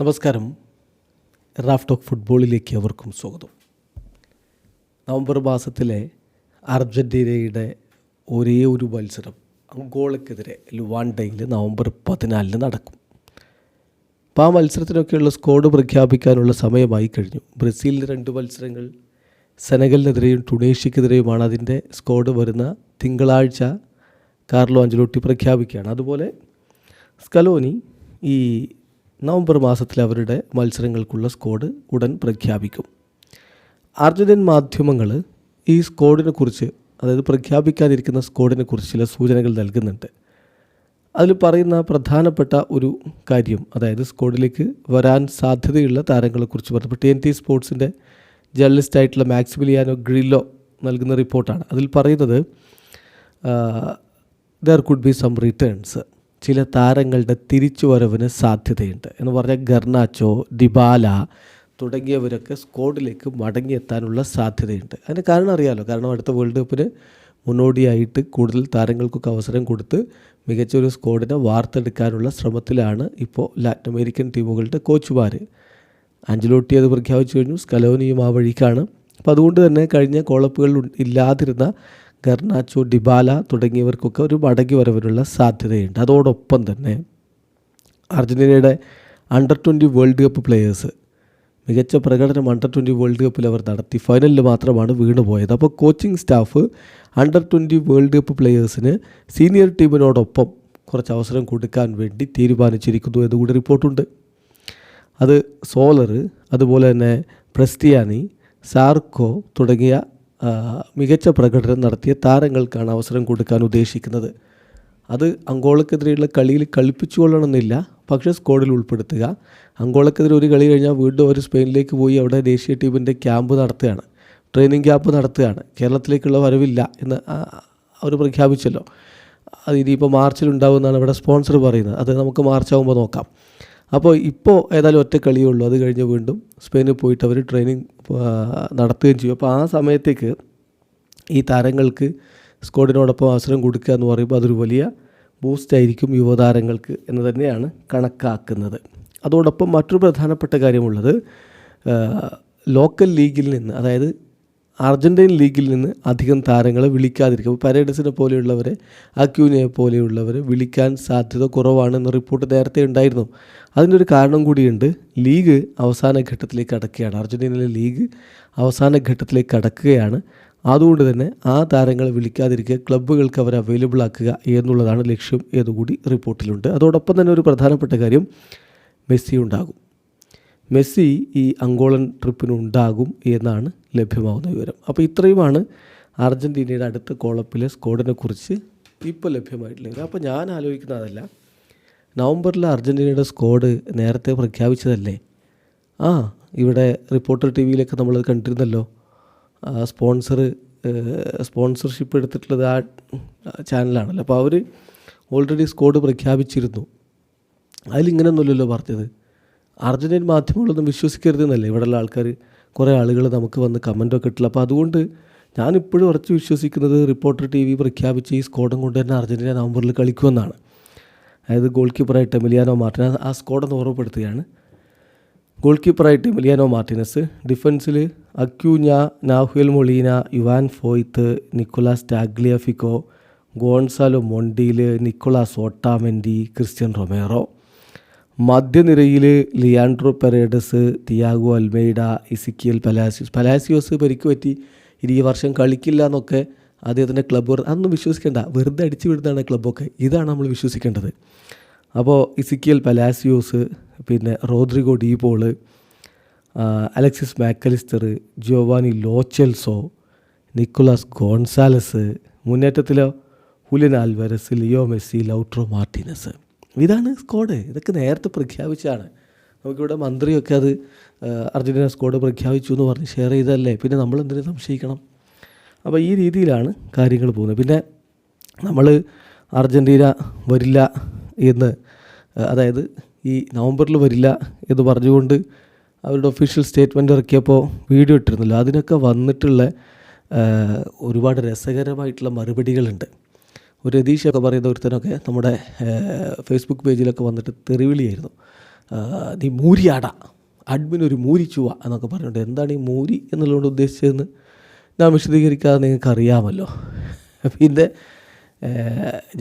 നമസ്കാരം. Raf talk ഫുട്ബോളിലേക്ക് അവർക്കും സ്വാഗതം. നവംബർ മാസത്തിലെ അർജന്റീനയുടെ ഒരേ ഒരു മത്സരം അങ്കോളക്കെതിരെ ലുവാൻഡയിൽ നവംബർ പതിനാലിന് നടക്കും. അപ്പോൾ ആ മത്സരത്തിനൊക്കെയുള്ള സ്കോഡ് പ്രഖ്യാപിക്കാനുള്ള സമയമായി കഴിഞ്ഞു. ബ്രസീലിന്റെ രണ്ട് മത്സരങ്ങൾ സെനഗലിനെതിരെയും ടുണേഷ്യക്കെതിരെയുമാണ് അതിന്റെ സ്കോഡ് വരുന്ന തിങ്കളാഴ്ച കാർലോ അഞ്ചലോട്ടി പ്രഖ്യാപിക്കുകയാണ്. അതുപോലെ സ്കലോനി ഈ നവംബർ മാസത്തിൽ അവരുടെ മത്സരങ്ങൾക്കുള്ള സ്കോഡ് ഉടൻ പ്രഖ്യാപിക്കും. അർജന്റീൻ മാധ്യമങ്ങൾ ഈ സ്കോഡിനെ കുറിച്ച് അതായത് പ്രഖ്യാപിക്കാനിരിക്കുന്ന സ്കോഡിനെ കുറിച്ച് ചില സൂചനകൾ നൽകുന്നുണ്ട്. അതിൽ പറയുന്ന പ്രധാനപ്പെട്ട ഒരു കാര്യം അതായത് സ്കോഡിലേക്ക് വരാൻ സാധ്യതയുള്ള താരങ്ങളെക്കുറിച്ച് പറഞ്ഞു ടി എൻ ടി സ്പോർട്സിന്റെ ജേർണലിസ്റ്റായിട്ടുള്ള മാക്സിമിലിയാനോ ഗ്രില്ലോ നൽകുന്ന റിപ്പോർട്ടാണ്. അതിൽ പറയുന്നത് there could be some returns ചില താരങ്ങളുടെ തിരിച്ചുവരവിന് സാധ്യതയുണ്ട്. എന്ന് പറഞ്ഞാൽ ഗർണാച്ചോ ഡിബാല തുടങ്ങിയവരൊക്കെ സ്കോഡിലേക്ക് മടങ്ങിയെത്താനുള്ള സാധ്യതയുണ്ട്. അതിന് കാരണം അറിയാമല്ലോ കാരണം അടുത്ത വേൾഡ് കപ്പിന് മുന്നോടിയായിട്ട് കൂടുതൽ താരങ്ങൾക്കൊക്കെ അവസരം കൊടുത്ത് മികച്ചൊരു സ്കോഡിനെ വാർത്തെടുക്കാനുള്ള ശ്രമത്തിലാണ് ഇപ്പോൾ ലാറ്റിൻ അമേരിക്കൻ ടീമുകളുടെ കോച്ചുമാർ അഞ്ചലോട്ടി അത് പ്രഖ്യാപിച്ചു കഴിഞ്ഞു. സ്കലോനിയും ആ വഴിക്കാണ്. അപ്പോൾ അതുകൊണ്ട് തന്നെ കഴിഞ്ഞ കോളപ്പുകളിൽ ഇല്ലാതിരുന്ന ഗർണാച്ചോ ഡിബാല തുടങ്ങിയവർക്കൊക്കെ ഒരു മടങ്ങി വരവിനുള്ള സാധ്യതയുണ്ട്. അതോടൊപ്പം തന്നെ അർജന്റീനയുടെ under twenty world cup players മികച്ച പ്രകടനം അണ്ടർ ട്വന്റി വേൾഡ് കപ്പിൽ അവർ നടത്തി. ഫൈനലിൽ മാത്രമാണ് വീണുപോയത് അപ്പോൾ coaching staff under twenty world cup പ്ലെയേഴ്സിന് senior ടീമിനോടൊപ്പം കുറച്ച് അവസരം കൊടുക്കാൻ വേണ്ടി തീരുമാനിച്ചിരിക്കുന്നു എന്നുകൂടി റിപ്പോർട്ടുണ്ട്. അത് സോളർ അതുപോലെ തന്നെ പ്രസ്റ്റിയാനി സാർക്കോ തുടങ്ങിയ മികച്ച പ്രകടനം നടത്തിയ താരങ്ങൾക്കാണ് അവസരം കൊടുക്കാൻ ഉദ്ദേശിക്കുന്നത്. അത് അങ്കോളക്കെതിരെയുള്ള കളിയിൽ കളിപ്പിച്ചു കൊള്ളണമെന്നില്ല പക്ഷേ സ്കോഡിൽ ഉൾപ്പെടുത്തുക. അങ്കോളക്കെതിരെ ഒരു കളി കഴിഞ്ഞാൽ വീണ്ടും അവർ സ്പെയിനിലേക്ക് പോയി അവിടെ ദേശീയ ടീമിന്റെ ക്യാമ്പ് നടത്തുകയാണ്. ട്രെയിനിങ് ക്യാമ്പ് നടത്തുകയാണ്. കേരളത്തിലേക്കുള്ള വരവില്ല എന്ന് അവർ പ്രഖ്യാപിച്ചല്ലോ. അത് ഇനിയിപ്പോൾ മാർച്ചിൽ ഉണ്ടാവുമെന്നാണ് ഇവിടെ സ്പോൺസർ പറയുന്നത്. അത് നമുക്ക് മാർച്ച് ആകുമ്പോൾ നോക്കാം. അപ്പോൾ ഇപ്പോൾ ഏതായാലും ഒറ്റ കളിയേ ഉള്ളൂ. അത് കഴിഞ്ഞ് വീണ്ടും സ്പെയിനിൽ പോയിട്ട് അവർ ട്രെയിനിങ് നടത്തുകയും ചെയ്യും. അപ്പോൾ ആ സമയത്തേക്ക് ഈ താരങ്ങൾക്ക് സ്ക്വാഡിനോടൊപ്പം അവസരം കൊടുക്കുക എന്ന് പറയുമ്പോൾ അതൊരു വലിയ ബൂസ്റ്റ് ആയിരിക്കും യുവതാരങ്ങൾക്ക് എന്ന് തന്നെയാണ് കണക്കാക്കുന്നത്. അതോടൊപ്പം മറ്റൊരു പ്രധാനപ്പെട്ട കാര്യമുള്ളത് ലോക്കൽ ലീഗിൽ നിന്ന് അതായത് അർജന്റീൻ ലീഗിൽ നിന്ന് അധികം താരങ്ങളെ വിളിക്കാതിരിക്കും പരേഡസിനെ പോലെയുള്ളവരെ അക്യൂനയെ പോലെയുള്ളവരെ വിളിക്കാൻ സാധ്യത കുറവാണെന്ന റിപ്പോർട്ട് നേരത്തെ ഉണ്ടായിരുന്നു. അതിനൊരു കാരണം കൂടിയുണ്ട്. ലീഗ് അവസാന ഘട്ടത്തിലേക്ക് കടക്കുകയാണ്. അർജന്റീനയിലെ ലീഗ് അവസാന ഘട്ടത്തിലേക്ക് കടക്കുകയാണ്. അതുകൊണ്ട് തന്നെ ആ താരങ്ങളെ വിളിക്കാതിരിക്കുക ക്ലബ്ബുകൾക്ക് അവരെ അവൈലബിൾ ആക്കുക എന്നുള്ളതാണ് ലക്ഷ്യം എന്നുകൂടി റിപ്പോർട്ടിലുണ്ട്. അതോടൊപ്പം തന്നെ ഒരു പ്രധാനപ്പെട്ട കാര്യം മെസ്സി ഉണ്ടാകും. മെസ്സി ഈ അങ്കോളൻ ട്രിപ്പിന് ഉണ്ടാകും എന്നാണ് ലഭ്യമാവുന്ന വിവരം. അപ്പോൾ ഇത്രയുമാണ് അർജന്റീനയുടെ അടുത്ത കോളപ്പിലെ സ്കോഡിനെ കുറിച്ച് ഇപ്പോൾ ലഭ്യമായിട്ടുള്ള അപ്പോൾ ഞാൻ ആലോചിക്കുന്ന അതല്ല. നവംബറിൽ അർജന്റീനയുടെ സ്കോഡ് നേരത്തെ പ്രഖ്യാപിച്ചതല്ലേ? ആ ഇവിടെ റിപ്പോർട്ടർ ടി വിയിലൊക്കെ നമ്മളത് കണ്ടിരുന്നല്ലോ സ്പോൺസർ സ്പോൺസർഷിപ്പ് എടുത്തിട്ടുള്ളത് ആ ചാനലാണല്ലോ. അപ്പോൾ അവർ ഓൾറെഡി സ്കോഡ് പ്രഖ്യാപിച്ചിരുന്നു. അതിലിങ്ങനെയൊന്നുമില്ലല്ലോ പറഞ്ഞത്. അർജന്റീൻ മാധ്യമങ്ങളൊന്നും വിശ്വസിക്കരുതെന്നല്ലേ? ഇവിടെയുള്ള ആൾക്കാർ കുറേ ആളുകൾ നമുക്ക് വന്ന് കമന്റൊക്കെ ഇട്ടില്ല അപ്പോൾ അതുകൊണ്ട് ഞാനിപ്പോഴും ഉറച്ച് വിശ്വസിക്കുന്നത് റിപ്പോർട്ടർ ടി വി പ്രഖ്യാപിച്ച ഈ സ്കോഡും കൊണ്ട് തന്നെ അർജന്റീന നവംബറിൽ കളിക്കുമെന്നാണ്. അതായത് ഗോൾ കീപ്പറായിട്ട് എമിലിയാനോ മാർട്ടിനസ് ആ സ്കോഡെന്ന് ഓർമ്മപ്പെടുത്തുകയാണ്. ഗോൾ കീപ്പറായിട്ട് Emiliano Martinez ഡിഫൻസിൽ Acuña Nahuel Molina Juan Foyth Nicolas Tagliafico Gonzalo Montiel Nicolas Otamendi Cristian Romero. മധ്യനിരയിൽ Leandro Paredes Thiago Almada Ezequiel Palacios. Palacios പരിക്ക് പറ്റി ഇനി ഈ വർഷം കളിക്കില്ല എന്നൊക്കെ അദ്ദേഹത്തിന്റെ ക്ലബ്ബ് അതൊന്നും വിശ്വസിക്കേണ്ട. വെറുതെ അടിച്ചു വിടുന്നതാണ് ക്ലബ്ബൊക്കെ. ഇതാണ് നമ്മൾ വിശ്വസിക്കേണ്ടത്. അപ്പോൾ ഇസിക്കിയൽ പലാസിയോസ് പിന്നെ Rodrigo De Paul Alexis Mac Allister Giovani Lo Celso Nicolas Gonzalez മുന്നേറ്റത്തിലോ Julian Alvarez Leo Messi Lautaro Martinez. ഇതാണ് സ്കോഡ് ഇതൊക്കെ നേരത്തെ പ്രഖ്യാപിച്ചാണ് നമുക്കിവിടെ മന്ത്രിയൊക്കെ അത് അർജന്റീന സ്കോഡ് പ്രഖ്യാപിച്ചു എന്ന് പറഞ്ഞ് ഷെയർ ചെയ്തല്ലേ പിന്നെ നമ്മൾ എന്തിനു സംശയിക്കണം? അപ്പോൾ ഈ രീതിയിലാണ് കാര്യങ്ങൾ പോകുന്നത്. പിന്നെ നമ്മൾ അർജന്റീന വരില്ല എന്ന് അതായത് ഈ നവംബറിൽ വരില്ല എന്ന് പറഞ്ഞുകൊണ്ട് അവരുടെ ഒഫീഷ്യൽ സ്റ്റേറ്റ്മെന്റ് ഇറക്കിയപ്പോൾ വീഡിയോ ഇട്ടിരുന്നല്ലോ. അതിനൊക്കെ വന്നിട്ടുള്ള ഒരുപാട് രസകരമായിട്ടുള്ള മറുപടികളുണ്ട്. ഒരു രതീഷൊക്കെ പറയുന്ന ഒരുത്തനൊക്കെ നമ്മുടെ ഫേസ്ബുക്ക് പേജിലൊക്കെ വന്നിട്ട് തെറിവിളിയായിരുന്നു. നീ മൂരിയാട. അഡ്മിൻ ഒരു മൂരി ചുവ എന്നൊക്കെ പറഞ്ഞിട്ടുണ്ട് എന്താണ് ഈ മൂരി എന്നുള്ളതുകൊണ്ട് ഉദ്ദേശിച്ചതെന്ന് ഞാൻ വിശദീകരിക്കാതെ നിങ്ങൾക്ക് അറിയാമല്ലോ പിന്നെ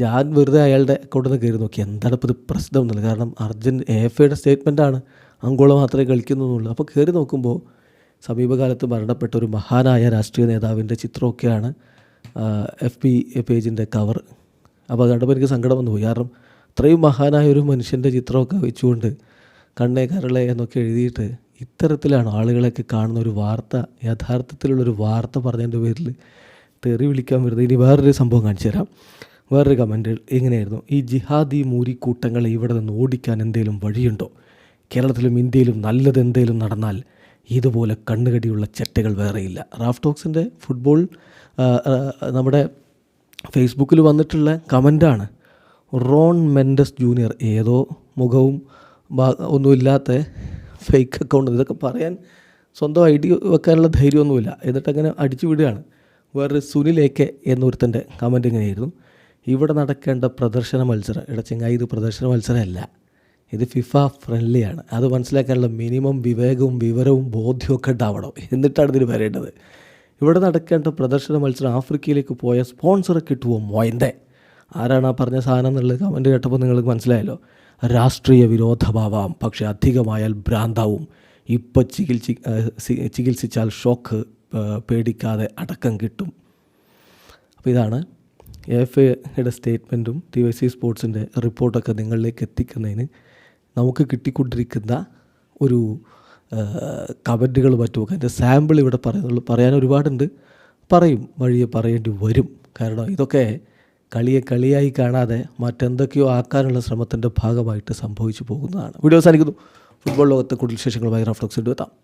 ഞാൻ വെറുതെ അയാളുടെ കൊണ്ടുവന്ന് കയറി നോക്കി. എന്താണ് ഇപ്പോൾ ഇത് പ്രശ്നം എന്നുള്ളത്? കാരണം അർജൻ എഫ് എയുടെ സ്റ്റേറ്റ്മെന്റാണ് അങ്കോള മാത്രമേ കളിക്കുന്നുള്ളൂ. അപ്പോൾ കയറി നോക്കുമ്പോൾ സമീപകാലത്ത് മരണപ്പെട്ട ഒരു മഹാനായ രാഷ്ട്രീയ നേതാവിന്റെ ചിത്രമൊക്കെയാണ് എഫ് പി പേജിന്റെ കവർ അപ്പോൾ കണ്ടപ്പോൾ എനിക്ക് സങ്കടം വന്നു പോയി. കാരണം ഇത്രയും മഹാനായ ഒരു മനുഷ്യന്റെ ചിത്രമൊക്കെ വെച്ചുകൊണ്ട് കണ്ണേ കരളെ എന്നൊക്കെ എഴുതിയിട്ട് ഇത്തരത്തിലാണ് ആളുകളൊക്കെ കാണുന്ന ഒരു വാർത്ത യഥാർത്ഥത്തിലുള്ളൊരു വാർത്ത പറഞ്ഞതിന്റെ പേരിൽ തെറി വിളിക്കാൻ വരുന്നത്. ഇനി വേറൊരു സംഭവം കാണിച്ചു തരാം. വേറൊരു കമന്റ് എങ്ങനെയായിരുന്നു? ഈ ജിഹാദി മൂരിക്കൂട്ടങ്ങളെ ഇവിടെ നിന്ന് ഓടിക്കാൻ എന്തെങ്കിലും വഴിയുണ്ടോ? കേരളത്തിലും ഇന്ത്യയിലും നല്ലത് എന്തെങ്കിലും നടന്നാൽ ഇതുപോലെ കണ്ണുകടിയുള്ള ചെട്ടകൾ വേറെയില്ല. റാഫ് ഫുട്ബോൾ നമ്മുടെ ഫേസ്ബുക്കിൽ വന്നിട്ടുള്ള കമന്റാണ് റോൺ മെൻഡസ് ജൂനിയർ ഏതോ മുഖവും ഒന്നുമില്ലാത്ത ഫേക്ക് അക്കൗണ്ട് ഇതൊക്കെ പറയാൻ സ്വന്തം ഐ ഡി വെക്കാനുള്ള ധൈര്യമൊന്നുമില്ല. എന്നിട്ട് അങ്ങനെ അടിച്ചു വിടുകയാണ്. വേറൊരു സുനിലേക്ക് എന്നൊരുത്തന്റെ കമന്റ് ഇങ്ങനെയായിരുന്നു. ഇവിടെ നടക്കേണ്ട പ്രദർശന മത്സരം ഇടച്ചെങ്ങായി ചെങ്ങായി ഇത് പ്രദർശന മത്സരമല്ല. ഇത് ഫിഫ ഫ്രണ്ട്ലിയാണ് അത് മനസ്സിലാക്കാനുള്ള മിനിമം വിവേകവും വിവരവും ബോധ്യവും ഒക്കെ ഉണ്ടാവണം. എന്നിട്ടാണ് ഇതിന് വരേണ്ടത്. ഇവിടെ നടക്കേണ്ട പ്രദർശന മത്സരം ആഫ്രിക്കയിലേക്ക് പോയ സ്പോൺസറെ കിട്ടുമോ മോയന്റെ ആരാണ് ആ പറഞ്ഞ സാധനം എന്നുള്ളത് കമന്റ് കേട്ടപ്പോൾ നിങ്ങൾക്ക് മനസ്സിലായല്ലോ. രാഷ്ട്രീയ വിരോധമാവാം. പക്ഷേ അധികമായാൽ ഭ്രാന്താവും. ഇപ്പം ചികിത്സി ചികിത്സിച്ചാൽ ഷോക്ക് പേടിക്കാതെ അടക്കം കിട്ടും. അപ്പോൾ ഇതാണ് എഫ് എയുടെ സ്റ്റേറ്റ്മെന്റും ടി വൈ സി സ്പോർട്സിന്റെ റിപ്പോർട്ടൊക്കെ നിങ്ങളിലേക്ക് എത്തിക്കുന്നതിന് നമുക്ക് കിട്ടിക്കൊണ്ടിരിക്കുന്ന ഒരു കമന്റുകൾ മറ്റുമൊക്കെ. അതിന്റെ സാമ്പിൾ ഇവിടെ പറയുന്നുള്ളൂ. പറയാൻ ഒരുപാടുണ്ട്. പറയും വഴിയെ പറയേണ്ടി വരും. കാരണം ഇതൊക്കെ കളിയെ കളിയായി കാണാതെ മറ്റെന്തൊക്കെയോ ആക്കാനുള്ള ശ്രമത്തിന്റെ ഭാഗമായിട്ട് സംഭവിച്ചു പോകുന്നതാണ്. വീഡിയോ അവസാനിക്കുന്നു. ഫുട്ബോൾ ലോകത്തെ കൂടുതൽ വിശേഷങ്ങളുമായി റഫ്ലക്സ് എത്താം.